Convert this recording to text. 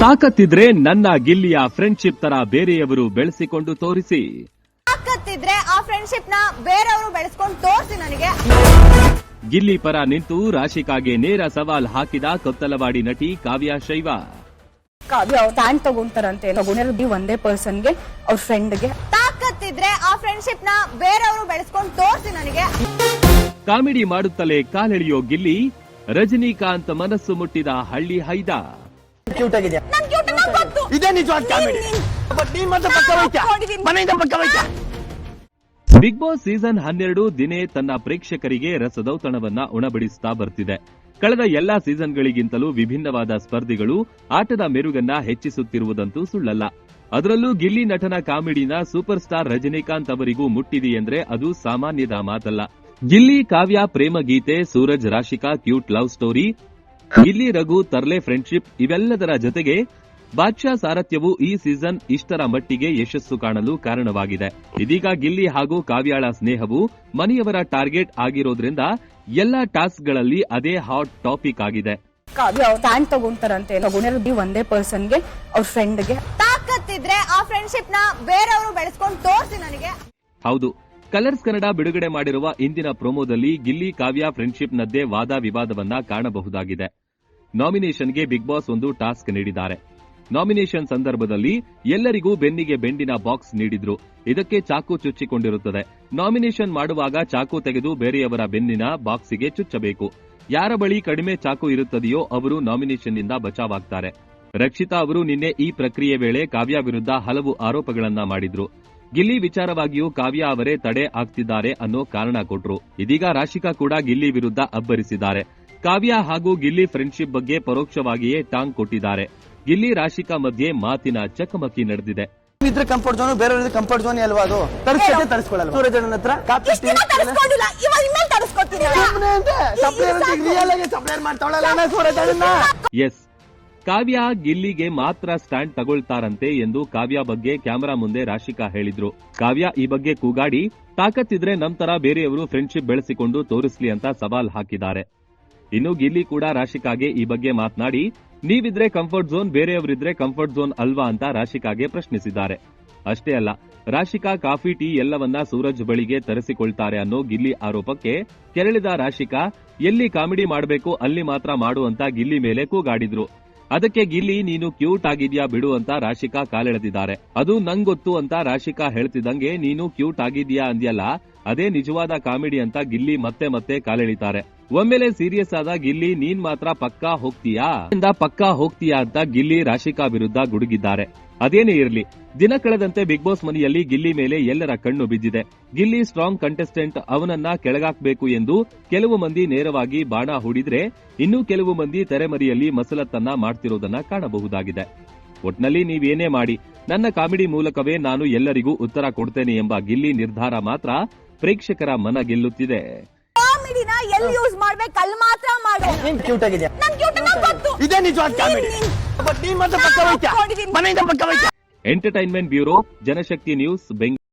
ತಾಕತ್ತಿದ್ರೆ ನನ್ನ ಗಿಲ್ಲಿಯ ಫ್ರೆಂಡ್ಶಿಪ್ ತರ ಬೇರೆಯವರು ಬೆಳೆಸಿಕೊಂಡು ತೋರಿಸಿ. ತಾಕತ್ತಿದ್ರೆ ಆ ಫ್ರೆಂಡ್ಶಿಪ್ನ ಬೇರೆಯವರು ಬೆಳೆಸ್ಕೊಂಡು ತೋರಿಸಿ ನನಗೆ. ಗಿಲ್ಲಿ ಪರ ನಿಂತು ರಾಶಿಕಾಗೆ ನೇರ ಸವಾಲ್ ಹಾಕಿದ ಕೊತ್ತಲವಾಡಿ ನಟಿ ಕಾವ್ಯ ಶೈವ. ಕಾವ್ಯ ಅವ್ರು ಟ್ಯಾಂಕ್ ತಗೊಂತಾರಂತೆ ತಗೊಂಡಿರೋದು ಒಂದೇ ಪರ್ಸನ್ಗೆ ಅವ್ರ ಫ್ರೆಂಡ್ಗೆ ತಾಕತ್ತಿದ್ರೆ ಆ ಫ್ರೆಂಡ್ಶಿಪ್ನ ಬೇರೆಯವರು ಬೆಳೆಸ್ಕೊಂಡು ತೋರಿಸಿ ನನಗೆ. ಕಾಮಿಡಿ ಮಾಡುತ್ತಲೇ ಕಾಲೆಳೆಯೋ ಗಿಲ್ಲಿ ರಜನಿಕಾಂತ್ ಮನಸ್ಸು ಮುಟ್ಟಿದ ಹಳ್ಳಿ ಹೈದ. ಕ್ಯೂಟ್ ಆಗಿದೆ ನನ್ ಕ್ಯೂಟ್ ನಂಗ್ ಗೊತ್ತು. ಇದೇ ನಿಜವಾದ ಕಾಮಿಡಿ. ಬಟ್ ನೀನ್ ಮಾತ್ರ ಪಕ್ಕ ಹೋಯ್ತಾ? ಹಾಕೊಂಡಿದೀನಿ. ಮನೆಯಿಂದ ಪಕ್ಕ ಹೋಯ್ತಾ? ಬಿಗ್ ಬಾಸ್ ಸೀಸನ್ ಹನ್ನೆರಡು ದಿನೇ ತನ್ನ ಪ್ರೇಕ್ಷಕರಿಗೆ ರಸದೌತಣವನ್ನ ಉಣಬಡಿಸುತ್ತಾ ಬರ್ತಿದೆ. ಕಳೆದ ಎಲ್ಲಾ ಸೀಸನ್ಗಳಿಗಿಂತಲೂ ವಿಭಿನ್ನವಾದ ಸ್ಪರ್ಧಿಗಳು ಆಟದ ಮೆರುಗನ್ನ ಹೆಚ್ಚಿಸುತ್ತಿರುವುದಂತೂ ಸುಳ್ಳಲ್ಲ. ಅದರಲ್ಲೂ ಗಿಲ್ಲಿ ನಟನ ಕಾಮಿಡಿನ ಸೂಪರ್ ಸ್ಟಾರ್ ರಜನಿಕಾಂತ್ ಅವರಿಗೂ ಮುಟ್ಟಿದೆಯೆಂದ್ರೆ ಅದು ಸಾಮಾನ್ಯದ ಮಾತಲ್ಲ. ಗಿಲ್ಲಿ ಕಾವ್ಯ ಪ್ರೇಮ ಗೀತೆ Suraj Rashika cute love story Gilli Raghu ತರ್ಲೆ friendship ಇವೆಲ್ಲದರ ಜೊತೆಗೆ ಬಾದ್ಶಾ ಸಾರಥ್ಯವು ಈ ಸೀಸನ್ ಇಷ್ಟರ ಮಟ್ಟಿಗೆ ಯಶಸ್ಸು ಕಾಣಲು ಕಾರಣವಾಗಿದೆ. ಇದೀಗ ಗಿಲ್ಲಿ ಹಾಗೂ ಕಾವ್ಯಾಳ ಸ್ನೇಹವು ಮನೆಯವರ ಟಾರ್ಗೆಟ್ ಆಗಿರೋದ್ರಿಂದ ಎಲ್ಲಾ ಟಾಸ್ಕ್ಗಳಲ್ಲಿ ಅದೇ ಹಾಟ್ ಟಾಪಿಕ್ ಆಗಿದೆ. ಕಾವ್ಯ ಅವ್ರು ಟ್ಯಾಂಕ್ ತಗೊಂತಾರಂತೆ. ತಗೊಂಡಿರೋದು ಒಂದೇ ಪರ್ಸನ್ಗೆ ಅವ್ರ ಫ್ರೆಂಡ್ಗೆ ತಾಕತ್ತಿದ್ರೆ ಆ ಫ್ರೆಂಡ್ಶಿಪ್ನ ಬೇರೆಯವರು ಬೆಳೆಸ್ಕೊಂಡು ತೋರಿಸಿ ನನಗೆ. ಹೌದು. ಕಲರ್ಸ್ ಕನ್ನಡ ಬಿಡುಗಡೆ ಮಾಡಿರುವ ಇಂದಿನ ಪ್ರೊಮೋದಲ್ಲಿ ಗಿಲ್ಲಿ ಕಾವ್ಯ ಫ್ರೆಂಡ್ಶಿಪ್ನದ್ದೇ ವಾದ ವಿವಾದವನ್ನ ಕಾಣಬಹುದಾಗಿದೆ. ನಾಮಿನೇಷನ್ಗೆ ಬಿಗ್ ಬಾಸ್ ಒಂದು ಟಾಸ್ಕ್ ನೀಡಿದ್ದಾರೆ. ನಾಮಿನೇಷನ್ ಸಂದರ್ಭದಲ್ಲಿ ಎಲ್ಲರಿಗೂ ಬೆನ್ನಿಗೆ ಬೆಂಡಿನ ಬಾಕ್ಸ್ ನೀಡಿದ್ರು. ಇದಕ್ಕೆ ಚಾಕು ಚುಚ್ಚಿಕೊಂಡಿರುತ್ತದೆ. ನಾಮಿನೇಷನ್ ಮಾಡುವಾಗ ಚಾಕು ತೆಗೆದು ಬೇರೆಯವರ ಬೆನ್ನಿನ ಬಾಕ್ಸಿಗೆ ಚುಚ್ಚಬೇಕು. ಯಾರ ಬಳಿ ಕಡಿಮೆ ಚಾಕು ಇರುತ್ತದೆಯೋ ಅವರು ನಾಮಿನೇಷನ್ನಿಂದ ಬಚಾವಾಗ್ತಾರೆ. ರಕ್ಷಿತಾ ಅವರು ನಿನ್ನೆ ಈ ಪ್ರಕ್ರಿಯೆ ವೇಳೆ ಕಾವ್ಯ ವಿರುದ್ಧ ಹಲವು ಆರೋಪಗಳನ್ನ ಮಾಡಿದ್ರು. ಗಿಲ್ಲಿ ವಿಚಾರವಾಗಿಯೂ ಕಾವ್ಯ ಅವರೇ ತಡೆ ಆಗ್ತಿದ್ದಾರೆ ಅನ್ನೋ ಕಾರಣ ಕೊಟ್ರು. ಇದೀಗ ರಾಶಿಕಾ ಕೂಡ ಗಿಲ್ಲಿ ವಿರುದ್ಧ ಅಬ್ಬರಿಸಿದ್ದಾರೆ. ಕಾವ್ಯ ಹಾಗೂ ಗಿಲ್ಲಿ ಫ್ರೆಂಡ್ಶಿಪ್ ಬಗ್ಗೆ ಪರೋಕ್ಷವಾಗಿಯೇ ಟಾಂಗ್ ಕೊಟ್ಟಿದ್ದಾರೆ. ಗಿಲ್ಲಿ ರಾಶಿಕಾ ಮಧ್ಯೆ ಮಾತಿನ ಚಕಮಕಿ ನಡೆದಿದೆ. ಇದ್ರೆ ಕಂಫರ್ಟ್ ಝೋನ್ ಬೇರೆ ಕಂಫರ್ಟ್ ಝೋನ್ ಅಲ್ವಾ ಅದು? ತರಿಸ್ಕೊಳ್ಳಲ್ಲ ಜನ ಹತ್ರ ಕಾಪಿ ಇಷ್ಟ್ ದಿನ ತರಿಸ್ಕೊಂಡಿಲ್ಲ ಇವಾಗ ಇನ್ಮೇಲೆ ತರಿಸ್ಕೊತೀನಿ ಸಪ್ಲೈರ್ ರಿಯಲ್ ಆಗಿ ಸಪ್ಲೈರ್ ಮಾಡ್ತಾವಳಲ್ಲ ಸೂರಜ್ ಅಣ್ಣನ ಎಸ್ ಕಾವ್ಯ ಗಿಲ್ಲಿಗೆ ಮಾತ್ರ ಸ್ಟ್ಯಾಂಡ್ ತಗೊಳ್ತಾರಂತೆ ಎಂದು ಕಾವ್ಯ ಬಗ್ಗೆ ಕ್ಯಾಮೆರಾ ಮುಂದೆ ರಾಶಿಕಾ ಹೇಳಿದ್ರು. ಕಾವ್ಯ ಈ ಬಗ್ಗೆ ಕೂಗಾಡಿ ತಾಕತ್ತಿದ್ರೆ ನಂತರ ಬೇರೆಯವರು ಫ್ರೆಂಡ್ಶಿಪ್ ಬೆಳೆಸಿಕೊಂಡು ತೋರಿಸ್ಲಿ ಅಂತ ಸವಾಲ್ ಹಾಕಿದ್ದಾರೆ. ಇನ್ನು ಗಿಲ್ಲಿ ಕೂಡ ರಾಶಿಕಾಗೆ ಈ ಬಗ್ಗೆ ಮಾತನಾಡಿ, ನೀವಿದ್ರೆ ಕಂಫರ್ಟ್ ಝೋನ್ ಬೇರೆಯವರಿದ್ರೆ ಕಂಫರ್ಟ್ ಝೋನ್ ಅಲ್ವಾ ಅಂತ ರಾಶಿಕಾಗೆ ಪ್ರಶ್ನಿಸಿದ್ದಾರೆ. ಅಷ್ಟೇ ಅಲ್ಲ, ರಾಶಿಕಾ ಕಾಫಿ, ಟೀ ಎಲ್ಲವನ್ನ ಸೂರಜ್ ಬಳಿಗೆ ತರಿಸಿಕೊಳ್ತಾರೆ ಅನ್ನೋ ಗಿಲ್ಲಿ ಆರೋಪಕ್ಕೆ ಕೆರಳಿದ ರಾಶಿಕಾ, ಎಲ್ಲಿ ಕಾಮಿಡಿ ಮಾಡಬೇಕು ಅಲ್ಲಿ ಮಾತ್ರ ಮಾಡು ಅಂತ ಗಿಲ್ಲಿ ಮೇಲೆ ಕೂಗಾಡಿದ್ರು. ಅದಕ್ಕೆ ಗಿಲ್ಲಿ, ನೀನು ಕ್ಯೂಟ್ ಆಗಿದ್ಯಾ ಬಿಡು ಅಂತ ರಾಶಿಕಾ ಕಾಲೆಳೆದಿದ್ದಾರೆ. ಅದು ನಂಗೊತ್ತು ಅಂತ ರಾಶಿಕಾ ಹೇಳ್ತಿದ್ದಂಗೆ, ನೀನು ಕ್ಯೂಟ್ ಆಗಿದ್ಯಾ ಅಂದ್ಯಲ್ಲ, ಅದೇ ನಿಜವಾದ ಕಾಮಿಡಿ ಅಂತ ಗಿಲ್ಲಿ ಮತ್ತೆ ಮತ್ತೆ ಕಾಲೆಳಿತಾರೆ. ಒಮ್ಮೆಲೆ ಸೀರಿಯಸ್ ಆದ ಗಿಲ್ಲಿ, ನೀನ್ ಮಾತ್ರ ಪಕ್ಕಾ ಹೋಗ್ತೀಯಾ? ಪಕ್ಕಾ ಹೋಗ್ತೀಯಾ ಅಂತ ಗಿಲ್ಲಿ ರಾಶಿಕಾ ವಿರುದ್ಧ ಗುಡುಗಿದ್ದಾರೆ. ಅದೇನೇ ಇರಲಿ, ದಿನ ಕಳೆದಂತೆ ಬಿಗ್ ಬಾಸ್ ಮನೆಯಲ್ಲಿ ಗಿಲ್ಲಿ ಮೇಲೆ ಎಲ್ಲರ ಕಣ್ಣು ಬಿದ್ದಿದೆ. ಗಿಲ್ಲಿ ಸ್ಟ್ರಾಂಗ್ ಕಂಟೆಸ್ಟೆಂಟ್ ಅವನನ್ನ ಕೆಳಗಾಕ್ಬೇಕು ಎಂದು ಕೆಲವು ಮಂದಿ ನೇರವಾಗಿ ಬಾಣ ಹೂಡಿದ್ರೆ, ಇನ್ನೂ ಕೆಲವು ಮಂದಿ ತೆರೆಮರೆಯಲ್ಲಿ ಮಸಲತ್ತನ್ನ ಮಾಡ್ತಿರೋದನ್ನ ಕಾಣಬಹುದಾಗಿದೆ. ಒಟ್ನಲ್ಲಿ ನೀವೇನೇ ಮಾಡಿ, ನನ್ನ ಕಾಮಿಡಿ ಮೂಲಕವೇ ನಾನು ಎಲ್ಲರಿಗೂ ಉತ್ತರ ಕೊಡ್ತೇನೆ ಎಂಬ ಗಿಲ್ಲಿ ನಿರ್ಧಾರ ಮಾತ್ರ ಪ್ರೇಕ್ಷಕರ ಮನ ಗೆಲ್ಲುತ್ತಿದೆ. ಕಾಮಿಡಿನ ಎಲ್ಲಿ ಯೂಸ್ ಮಾಡ್ಬೇಕು? ಅಲ್ಲಿ ಮಾತ್ರ ಮಾಡು. ನೀನ್ ಕ್ಯೂಟ್ ಆಗಿದ್ಯಾ? ನನ್ ಕ್ಯೂಟ್ ಗೊತ್ತು. ಇದೇ ನಿಜವಾದ ಕಾಮಿಡಿ. ಬಟ್ ನೀನ್ ಮಾತ್ರ ಪಕ್ಕ ಹೋಯ್ತಾ ಮನೆಯಿಂದ ಪಕ್ಕ ಹೋಯ್ತಾ entertainment bureau Janashakti news Bengaluru